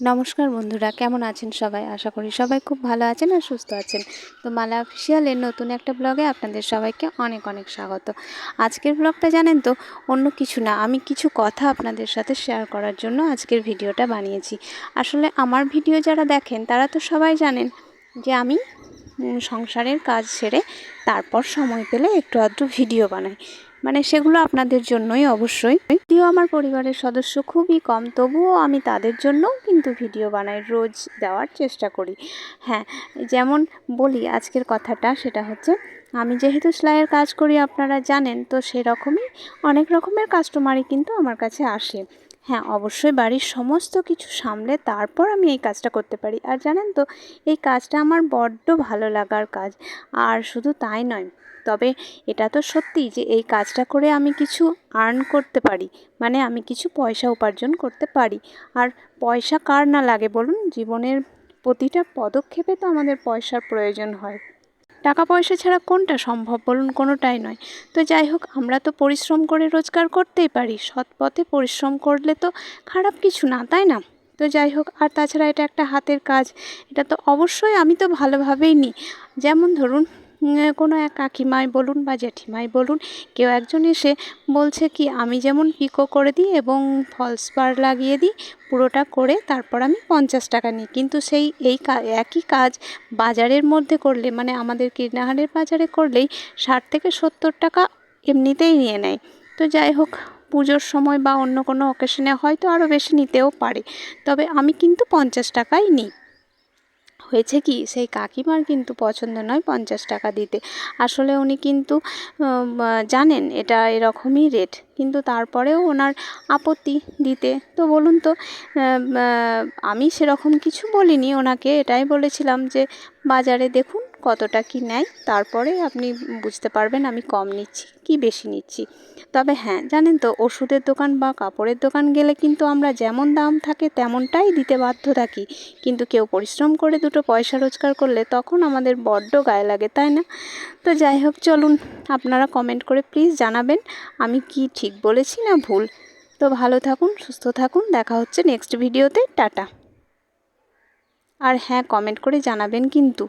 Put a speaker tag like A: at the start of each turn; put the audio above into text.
A: নমস্কার বন্ধুরা, কেমন আছেন সবাই? আশা করি সবাই খুব ভালো আছেন আর সুস্থ আছেন। তো মালা অফিসিয়ালের নতুন একটা ব্লগে আপনাদের সবাইকে অনেক অনেক স্বাগত। আজকের ব্লগটা জানেন তো, অন্য কিছু না, আমি কিছু কথা আপনাদের সাথে শেয়ার করার জন্য আজকের ভিডিওটা বানিয়েছি। আসলে আমার ভিডিও যারা দেখেন, তারা তো সবাই জানেন যে আমি সংসারের কাজ সেরে তারপর সময় পেলে একটু আধটু ভিডিও বানাই। মানে সেগুলো আপনাদের জন্যই অবশ্যই। যদিও আমার পরিবারের সদস্য খুবই কম, তবুও আমি তাদের জন্যও কিন্তু ভিডিও বানাই, রোজ দেওয়ার চেষ্টা করি। হ্যাঁ যেমন বলি, আজকের কথাটা সেটা হচ্ছে, আমি যেহেতু সেলাইয়ের কাজ করি আপনারা জানেন, তো সেরকমই অনেক রকমের কাস্টমারই কিন্তু আমার কাছে আসে। হ্যাঁ অবশ্যই বাড়ির সমস্ত কিছু সামলে তারপর আমি এই কাজটা করতে পারি। আর জানেন তো, এই কাজটা আমার বড্ড ভালো লাগার কাজ। আর শুধু তাই নয়, তবে এটা তো সত্যি যে এই কাজটা করে আমি কিছু আর্ন করতে পারি। মানে আমি কিছু পয়সা উপার্জন করতে পারি। আর পয়সা কার না লাগে বলুন? জীবনের প্রতিটা পদক্ষেপে তো আমাদের পয়সার প্রয়োজন হয়। টাকা পয়সা ছাড়া কোনটা সম্ভব বলুন, কোনোটাই নয়। তো যাই হোক, আমরা তো পরিশ্রম করে রোজগার করতেই পারি, সৎ পথে পরিশ্রম করলে তো খারাপ কিছু না, তাই না? তো যাই হোক, আর তাছাড়া এটা একটা হাতের কাজ, এটা তো অবশ্যই আমি তো ভালোভাবেই নিই। যেমন ধরুন কোনো এক কাকিমাই বলুন বা জেঠিমাই বলুন, কেউ একজন এসে বলছে কি, আমি যেমন পিকো করে দিই এবং ফলস পার লাগিয়ে দিই, পুরোটা করে তারপর আমি পঞ্চাশ টাকা নিই। কিন্তু সেই এই একই কাজ বাজারের মধ্যে করলে মানে আমাদের কীর্ণাহারের বাজারে করলেই ষাট থেকে সত্তর টাকা এমনিতেই নিয়ে নেয়। তো যাই হোক, পুজোর সময় বা অন্য কোনো অকেশনে হয়তো আরও বেশি নিতেও পারে। তবে আমি কিন্তু পঞ্চাশ টাকাই নিই। হয়েছে কি? সেই কাকিমার কিন্তু পছন্দ নয় পঞ্চাশ টাকা দিতে। আসলে উনি কিন্তু জানেন এটা এরকমই রেট কিন্তু তারপরেও ওনার আপত্তি দিতে। তো বলুন তো আমি সেরকম কিছু বলিনি। ওনাকে এটাই বলেছিলাম যে, বাজারে দেখুন কতটা কি নেয়, তারপরে আপনি বুঝতে পারবেন আমি কম নিচ্ছি কি বেশি নিচ্ছি। তবে হ্যাঁ জানেন তো, ওষুধের দোকান বা কাপড়ের দোকান গেলে কিন্তু আমরা যেমন দাম থাকে তেমনটাই দিতে বাধ্য থাকি। কিন্তু কেউ পরিশ্রম করে দুটো পয়সা রোজগার করলে তখন আমাদের বড্ড গায়ে লাগে, তাই না? তো যাই হোক, চলুন, আপনারা কমেন্ট করে প্লিজ জানাবেন আমি কি ঠিক বলেছি না ভুল? তো ভালো থাকুন, সুস্থ থাকুন, দেখা হচ্ছে নেক্সট ভিডিওতে টাটা। আর হ্যাঁ কমেন্ট করে জানাবেন কিন্তু।